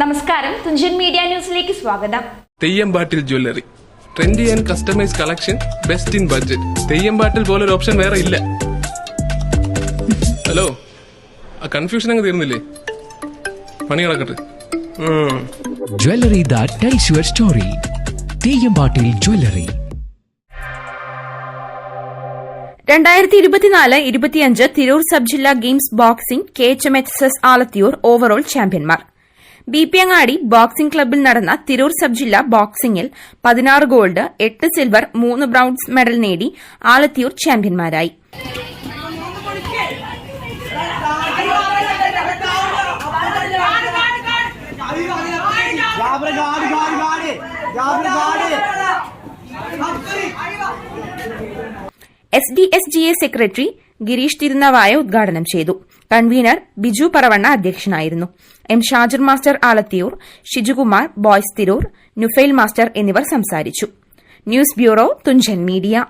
നമസ്കാരം. തുഞ്ചൻ മീഡിയ ന്യൂസിലേക്ക് സ്വാഗതം. Theyyampattil jewellery. Trendy and customise collection best in budget Theyyampattil പോലൊരു ഓപ്ഷൻ വേറെ ഇല്ല. ഹലോ ആ കൺഫ്യൂഷൻ അങ്ങ് തീർന്നില്ലേ? പണി കിടക്കട്ടെ jewellery that tells your story. Theyyampattil jewellery. രണ്ടായിരത്തി ഇരുപത്തിനാല് ഇരുപത്തിയഞ്ച് തിരൂർ സബ് ജില്ലാ games boxing K H M H S Alathiyur overall ചാമ്പ്യന്മാർ B P Angadi boxing ക്ലബ്ബിൽ നടന്ന തിരൂർ സബ് ജില്ലാ ബോക്സിംഗിൽ പതിനാറ് ഗോൾഡ് എട്ട് സിൽവർ മൂന്ന് ബ്രൌൺസ് മെഡൽ നേടി Alathiyur ചാമ്പ്യന്മാരായി. S D S G A secretary Girish Thirunavaya ഉദ്ഘാടനം ചെയ്തു. കൺവീനർ ബിജു പറവണ്ണ അധ്യക്ഷനായിരുന്നു. M Shajir master Alathiyur Shijukumar boys Tirur Nufail master എന്നിവർ സംസാരിച്ചു. News bureau Thunchan media.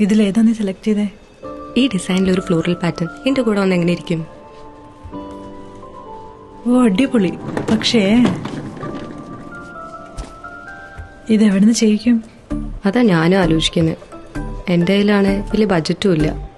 ഇതിലേതാ നീ സെലക്ട് ചെയ്തേ? ഈ ഡിസൈനിൽ ഒരു ഫ്ലോറൽ പാറ്റേൺ എന്റെ കൂടെ വന്ന് എങ്ങനെ ഇരിക്കും? ഓ അടിപൊളി. പക്ഷേ ഇതെവിടുന്ന് ചെയ്യിക്കും? അതാ ഞാനും ആലോചിക്കുന്നത് എന്റെ കയ്യിലാണ് വലിയ ബഡ്ജറ്റും ഇല്ല.